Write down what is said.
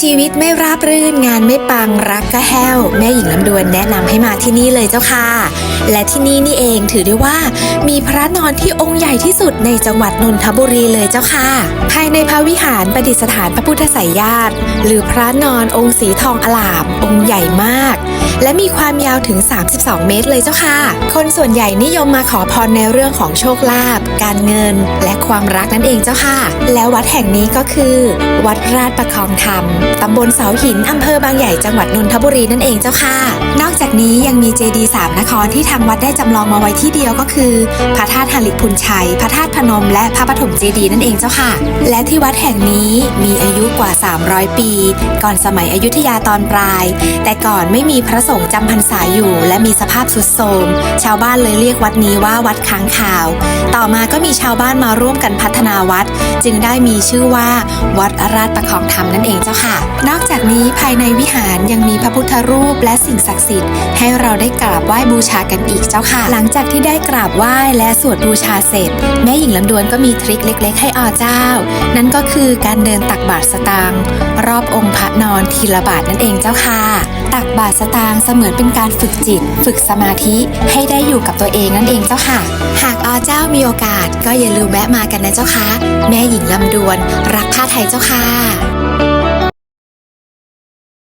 ชีวิตไม่ราบรื่นงานไม่ปังรักก็แห้ว แม่หญิงลำดวนแนะนำให้มาที่นี่เลยเจ้าค่ะ และที่นี่นี่เองถือได้ว่า มีพระนอนที่องค์ใหญ่ที่สุดในจังหวัดนนทบุรีเลยเจ้าค่ะ ภายในพระวิหารประดิษฐานพระพุทธไสยญาติ หรือพระนอนองค์สีทองอลาม องค์ใหญ่มาก และมีความยาวถึง 32 เมตรเลยเจ้าค่ะ คนส่วนใหญ่นิยมมาขอพรในเรื่องของโชคลาภการเงิน และความรักนั่นเองเจ้าค่ะ และวัดแห่งนี้ก็คือ วัดราชประคองธรรมตำบลเสาหินอำเภอบางใหญ่จังหวัดนนทบุรีนั่นเองเจ้าค่ะ นอกจากนี้ยังมีเจดีย์สามนครที่ทางวัดได้จำลองมาไว้ที่เดียวก็คือ พระธาตุหลิพุนชัย พระธาตุพนม และพระปฐมเจดีย์นั่นเองเจ้าค่ะ และที่วัดแห่งนี้มีอายุกว่า 300 ปี ก่อนสมัยอยุธยาตอนปลาย แต่ก่อนไม่มีพระสงฆ์จำพรรษาอยู่ และมีสภาพสุดโทรมชาวบ้านเลยเรียกวัดนี้ว่าวัดค้างคาว ต่อมาก็มีชาวบ้านมาร่วมกันพัฒนาวัด จึงได้มีชื่อว่าวัดอราชประคองธรรมนั่นเองเจ้าค่ะนอกจากนี้ภายในวิหารยังมีพระพุทธรูปและสิ่งศักดิ์สิทธิ์ให้เราได้กราบไหว้บูชากันอีกเจ้าค่ะ หลังจากที่ได้กราบไหว้และสวดบูชาเสร็จ แม่หญิงลำดวนก็มีทริคเล็ก ๆ ให้อเจ้า นั่นก็คือการเดินตักบาตรสตางค์รอบองค์พระนอนทีละบาทนั่นเองเจ้าค่ะ ตักบาตรสตางค์เสมือนเป็นการฝึกจิต ฝึกสมาธิให้ได้อยู่กับตัวเองนั่นเองเจ้าค่ะ หากอเจ้ามีโอกาสก็อย่าลืมแวะมากันนะเจ้าค่ะ แม่หญิงลำดวน รักผ้าไทยเจ้าค่ะ